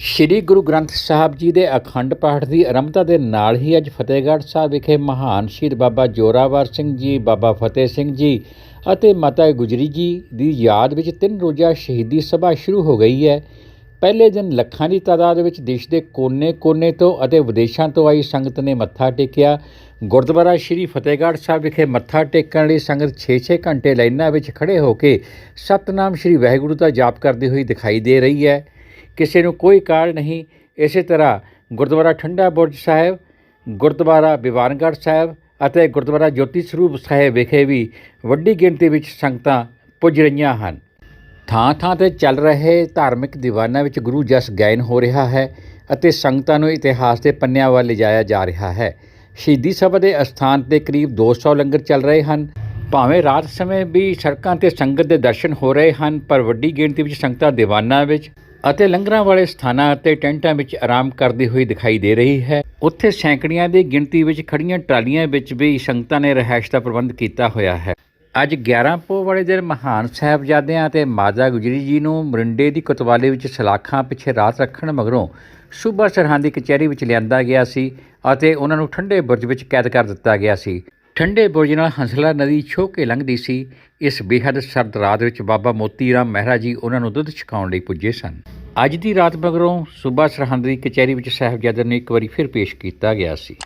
ਸ੍ਰੀ ਗੁਰੂ ਗ੍ਰੰਥ ਸਾਹਿਬ ਜੀ ਦੇ ਅਖੰਡ ਪਾਠ ਦੀ ਆਰੰਭਤਾ ਦੇ ਨਾਲ ਹੀ ਅੱਜ ਫਤਿਹਗੜ੍ਹ ਸਾਹਿਬ ਵਿਖੇ ਮਹਾਨ ਸ਼ਹੀਦ ਬਾਬਾ ਜੋਰਾਵਰ ਸਿੰਘ ਜੀ, ਬਾਬਾ ਫਤਿਹ ਸਿੰਘ ਜੀ ਅਤੇ ਮਾਤਾ ਗੁਜਰੀ ਜੀ ਦੀ ਯਾਦ ਵਿੱਚ ਤਿੰਨ ਰੋਜ਼ਾ ਸ਼ਹੀਦੀ ਸਭਾ ਸ਼ੁਰੂ ਹੋ ਗਈ ਹੈ। ਪਹਿਲੇ ਦਿਨ ਲੱਖਾਂ ਦੀ ਤਾਦਾਦ ਵਿੱਚ ਦੇਸ਼ ਦੇ ਕੋਨੇ-ਕੋਨੇ ਤੋਂ ਅਤੇ ਵਿਦੇਸ਼ਾਂ ਤੋਂ ਆਈ ਸੰਗਤ ਨੇ ਮੱਥਾ ਟੇਕਿਆ। ਗੁਰਦੁਆਰਾ ਸ਼੍ਰੀ ਫਤਿਹਗੜ੍ਹ ਸਾਹਿਬ ਵਿਖੇ ਮੱਥਾ ਟੇਕਣ ਲਈ ਸੰਗਤ 6-6 ਘੰਟੇ ਲਾਈਨਾਂ ਵਿੱਚ ਖੜੇ ਹੋ ਕੇ ਸਤਨਾਮ ਸ਼੍ਰੀ ਵਾਹਿਗੁਰੂ ਦਾ ਜਾਪ ਕਰਦੀ ਹੋਈ ਦਿਖਾਈ ਦੇ ਰਹੀ ਹੈ। ਕਿਸੇ ਨੂੰ ਕੋਈ ਕਾਲ ਨਹੀਂ। ਇਸੇ ਤਰ੍ਹਾਂ ਗੁਰਦੁਆਰਾ ਠੰਡਾ ਬੁਰਜ ਸਾਹਿਬ, ਗੁਰਦੁਆਰਾ ਬਿਵਾਨਗੜ੍ਹ ਸਾਹਿਬ ਅਤੇ ਗੁਰਦੁਆਰਾ ਜੋਤੀ ਸਰੂਪ ਸਾਹਿਬ ਵਿਖੇ ਵੀ ਵੱਡੀ ਗਿਣਤੀ ਵਿੱਚ ਸੰਗਤਾਂ ਪੁੱਜ ਰਹੀਆਂ ਹਨ। ਥਾਂ ਥਾਂ ਤੇ ਚੱਲ ਰਹੇ ਧਾਰਮਿਕ ਦੀਵਾਨਾਂ ਵਿੱਚ ਗੁਰੂ ਜਸ ਗਾਇਨ ਹੋ ਰਿਹਾ ਹੈ ਅਤੇ ਸੰਗਤਾਂ ਨੂੰ ਇਤਿਹਾਸ ਦੇ ਪੰਨਿਆਂ ਵੱਲ ਲਿਜਾਇਆ ਜਾ ਰਿਹਾ ਹੈ। ਸ਼ਹੀਦੀ ਸਭਾ ਦੇ ਅਸਥਾਨ ਤੇ ਕਰੀਬ 200 ਲੰਗਰ ਚੱਲ ਰਹੇ ਹਨ। ਭਾਵੇਂ ਰਾਤ ਸਮੇਂ ਵੀ ਸੜਕਾਂ ਤੇ ਸੰਗਤ ਦੇ ਦਰਸ਼ਨ ਹੋ ਰਹੇ ਹਨ, ਪਰ ਵੱਡੀ ਗਿਣਤੀ ਵਿੱਚ ਸੰਗਤਾਂ ਦੀਵਾਨਾਂ ਵਿੱਚ ਅਤੇ ਲੰਗਰਾਂ ਵਾਲੇ ਸਥਾਨਾਂ ਅਤੇ ਟੈਂਟਾਂ ਵਿੱਚ ਆਰਾਮ ਕਰਦੀ ਹੋਈ ਦਿਖਾਈ ਦੇ ਰਹੀ ਹੈ। ਉੱਥੇ ਸੈਂਕੜਿਆਂ ਦੀ ਗਿਣਤੀ ਵਿੱਚ ਖੜੀਆਂ ਟਰਾਲੀਆਂ ਵਿੱਚ ਵੀ ਸੰਗਤਾਂ ਨੇ ਰਿਹਾਇਸ਼ ਦਾ ਪ੍ਰਬੰਧ ਕੀਤਾ ਹੋਇਆ ਹੈ। ਅੱਜ 11 ਪੋਹ ਵਾਲੇ ਦਿਨ ਮਹਾਨ ਸਾਹਿਬਜ਼ਾਦਿਆਂ ਅਤੇ ਮਾਤਾ ਗੁਜਰੀ ਜੀ ਨੂੰ ਮਰਿੰਡੇ ਦੀ ਕੋਤਵਾਲੀ ਵਿੱਚ ਸਲਾਖਾਂ ਪਿੱਛੇ ਰਾਤ ਰੱਖਣ ਮਗਰੋਂ ਸੂਬਾ ਸਰਹੰਦ ਦੀ ਕਚਹਿਰੀ ਵਿੱਚ ਲਿਆਂਦਾ ਗਿਆ ਸੀ ਅਤੇ ਉਹਨਾਂ ਨੂੰ ਠੰਡੇ ਬੁਰਜ ਵਿੱਚ ਕੈਦ ਕਰ ਦਿੱਤਾ ਗਿਆ ਸੀ। ਠੰਡੇ ਬੁਰਜ ਨਾਲ ਹੰਸਲਾ ਨਦੀ ਛੋਹ ਕੇ ਲੰਘਦੀ ਸੀ, ਇਸ ਬੇਹੱਦ ਸਰਦ ਰਾਤ ਵਿੱਚ ਬਾਬਾ ਮੋਤੀ ਰਾਮ ਮਹਿਰਾ ਜੀ ਉਹਨਾਂ ਨੂੰ ਦੁੱਧ ਛਕਾਉਣ ਲਈ ਪੁੱਜੇ ਸਨ। ਅੱਜ ਦੀ ਰਾਤ ਮਗਰੋਂ ਸੂਬਾ ਸਰਹੰਦ ਦੀ ਕਚਹਿਰੀ ਵਿੱਚ ਸਾਹਿਬਜ਼ਾਦਿਆਂ ਨੂੰ ਇੱਕ ਵਾਰੀ ਫਿਰ ਪੇਸ਼ ਕੀਤਾ ਗਿਆ ਸੀ।